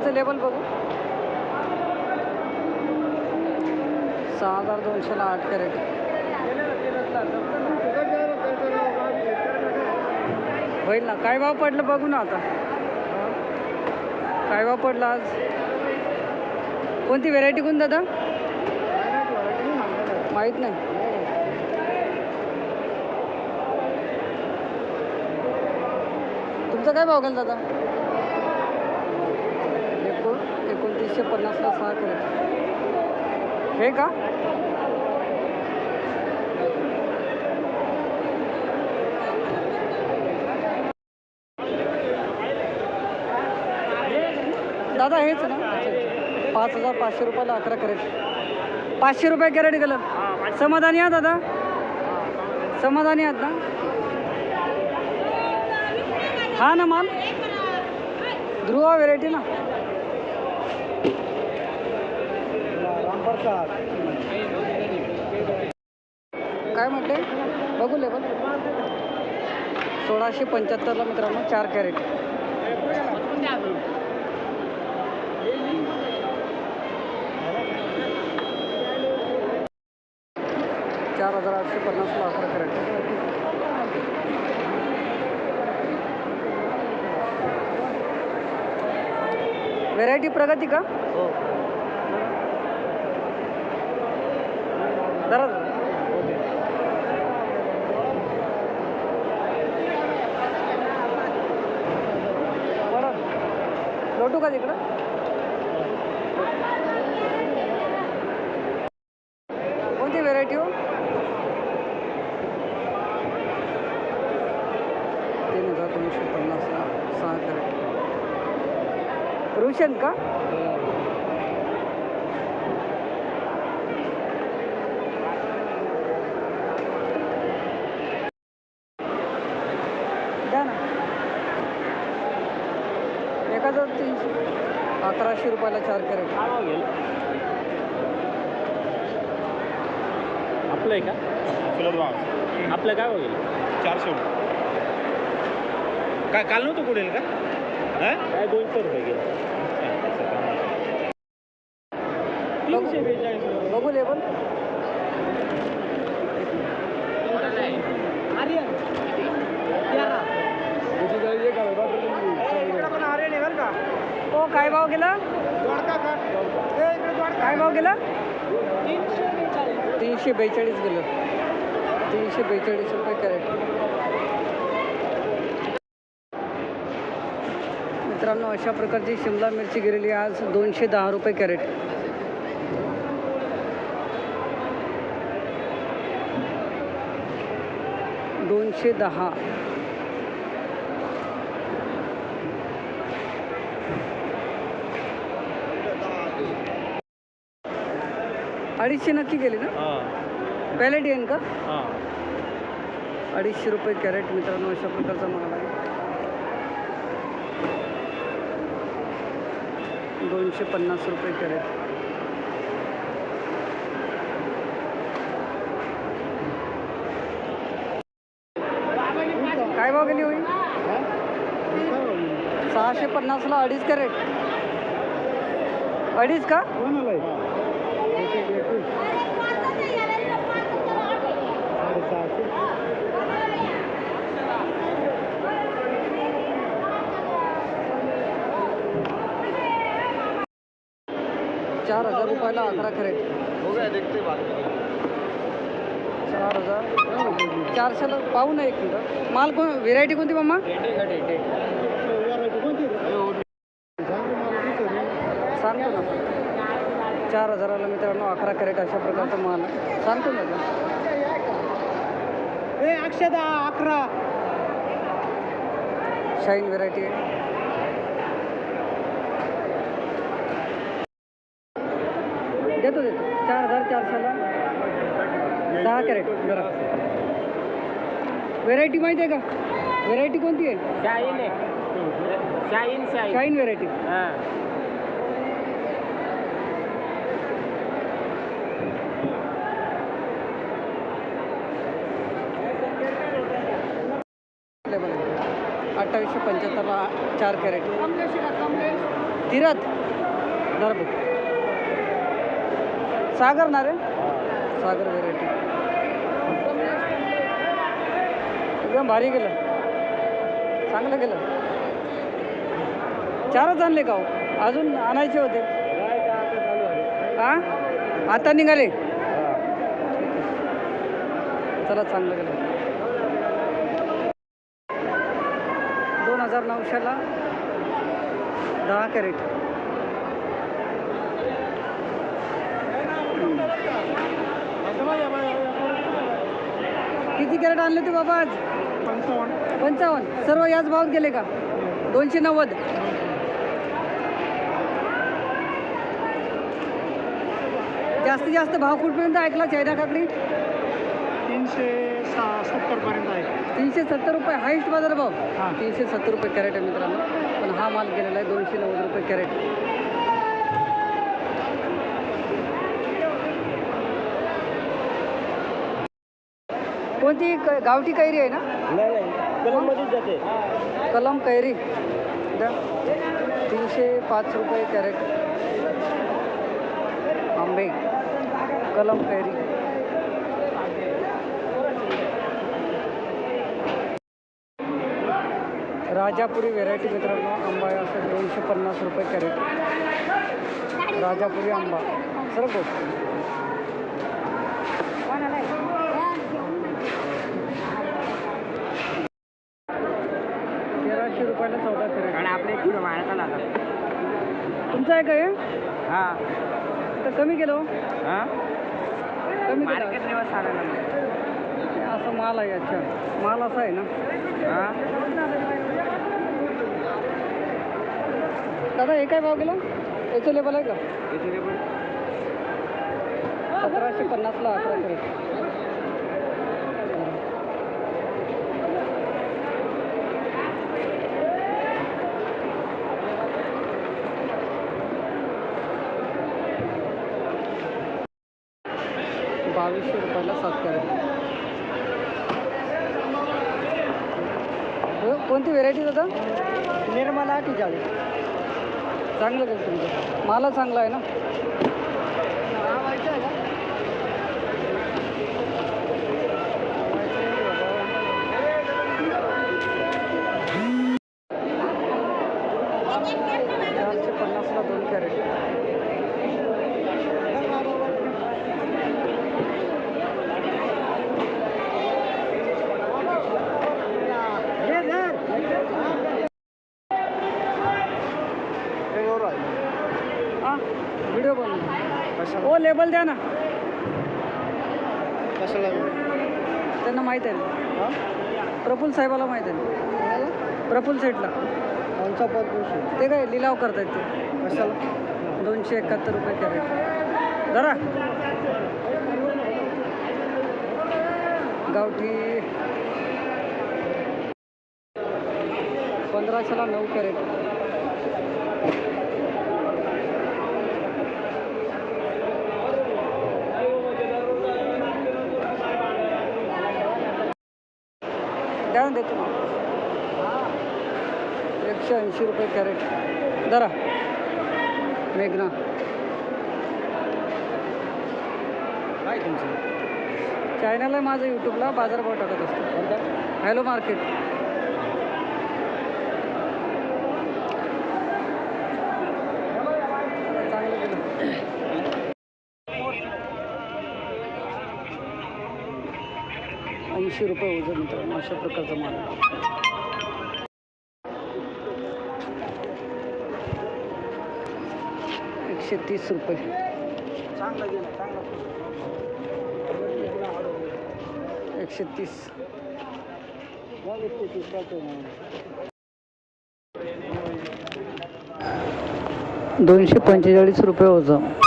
याचं लेबल बघू. सहा हजार दोनशेला आठ कॅरेट. होईल ना. काय भाव पडलं बघू ना आता. काय भाव पडला आज? कोणती व्हेरायटी कोण दादा? माहीत नाही. तुमचा काय भाव गेला दादा एको एकोणतीसशे पन्नासला सहा कॅरेट हे का? दादा हेच ना. पाच हजार पाचशे रुपयाला अकरा कॅरेट पाचशे रुपये कॅरेट गेलं समाधानी आहात दादा? समाधानी आहात ना? हा ना माल? ध्रुवा व्हेरायटी ना. काय म्हटले बघू लेवल सोळाशे पंच्याहत्तरला मित्रांनो चार कॅरेट. चार हजार आठशे पन्नासला अकरा कॅरेट व्हेरायटी प्रगती का? जरा बरं लोटू का तिकडं? कोणती व्हेरायटी हो? तीन हजार दोनशे पन्नासला सहा कॅरेट रुशन का? हो द्या ना तीनशे. अकराशे रुपयाला चार कॅरेट. आपलं आहे का? चुलत भाव. आपलं काय गेल चारशे रुपये. काय काल नव्हतं कुठेल का? हा? काय दोनशे रुपये गेले. तीनशे बेचाळीस. बघू लेबल. हो काय भाव गेला? काय भाव गेला? तीनशे बेचाळीस गेलं. तीनशे बेचाळीस रुपये कॅरेट. मित्रांनो अशा प्रकारची शिमला मिरची गेलेली आहे. आज दोनशे दहा रुपये कॅरेट. दोनशे दहा. अडीचशे नक्की गेले ना? हां. पॅलेटियन का? हां. अडीचशे रुपये कॅरेट मित्रांनो अशा प्रकारचा माल आहे. दोनशे पन्नास रुपये कॅरेट. काय भाव गेली होईल? सहाशे पन्नासला अडीच कॅरेट. अडीच का? चार हजार रुपयाला अकरा कॅरेट. चार हजार. चारशेला पाहू ना एक मिनिट. माल कोण व्हेरायटी कोणती मामा? सांगतो ना. चार हजाराला मित्रांनो अकरा कॅरेट अशा प्रकारचा माल सांगतो ना. अक्षदा अकरा. शाईन व्हेरायटी आहे देतो देतो. चार हजार चारशेला. दहा कॅरेट. जरा. व्हेरायटी माहिती आहे का? व्हेरायटी कोणती आहे? शाईन आहे. शाईन शाईन शाईन व्हेरायटी हां अवेलेबल आहे अठ्ठावीसशे पंच्याहत्तर पंच्याहत्तरला चार कॅरेट. तिरथ दर बघ. सागर ना रे. सागर व्हेरायटी एकदम भारी गेलं. चांगलं गेलं. चारच आणले का हो? अजून आणायचे होते. हा? आता निघाले. चला चांगलं गेलं. हजार नऊशेला दहा कॅरेट. किती कॅरेट आणले ते बाबा आज? पंचावन्न पंचावन्न. सर्व याच भावात गेले का? दोनशे नव्वद. जास्तीत जास्त भाव कुठपर्यंत ऐकला चायना काकडी? तीनशे सहा सत्तर पर्यंत आहे. तीनशे सत्तर रुपये हायस्ट बाजार भाव. हां. तीनशे सत्तर रुपये कॅरेट आहे मित्रांनो. पण हा माल गेलेला आहे दोनशे नव्वद रुपये कॅरेट. कोणती क- गावठी कैरी आहे ना? नाही नाही. कलममध्येच जाते. कलम कैरी. द्या. तीनशे पाच रुपये कॅरेट. आंबे. कलम कैरी. राजापुरी व्हेरायटी मित्रांनो आंबा आहे असं दोनशे पन्नास रुपये कॅरेट राजापुरी आंबा. सर बघ. तेराशे रुपयाला चौदा कॅरेट आणि आपले लागला तुमचं आहे काय हा? तर कमी केलं हो. हा? कमी मार्केट लेवल असं माल आहे अच्छा माल असा आहे ना. हा? दादा हे काय भाव गेला? याचं लेबल आहे का? सतराशे पन्नासला अकरा बावीसशे रुपयाला सात कॅरेट. हो, कोणती व्हेरायटी दादा? निर्मला अठ्ठेचाळीस चांगलं केलं तुमचं मला चांगला आहे ना? हो लेबल द्या ना. त्यांना माहीत आहे ना. प्रफुल्ल साहेबाला माहीत आहे ना. प्रफुल्ल सेठला. ते काय लिलाव करतायत ते. कशाला? दोनशे एकाहत्तर रुपये कॅरेट. जरा गावठी. पंधराशेला नऊ कॅरेट. देतो ना एकशे ऐंशी रुपये कॅरेट. जरा मेघना. काय तुमचं? चायनाला आहे माझं यूट्यूबला बाजारभाव टाकत असतो. हॅलो मार्केट ऐंशी रुपये वजन मित्रांनो अशा प्रकारचा माल. एकशे तीस रुपये. एकशे तीस. दोनशे पंचेचाळीस रुपये वजन.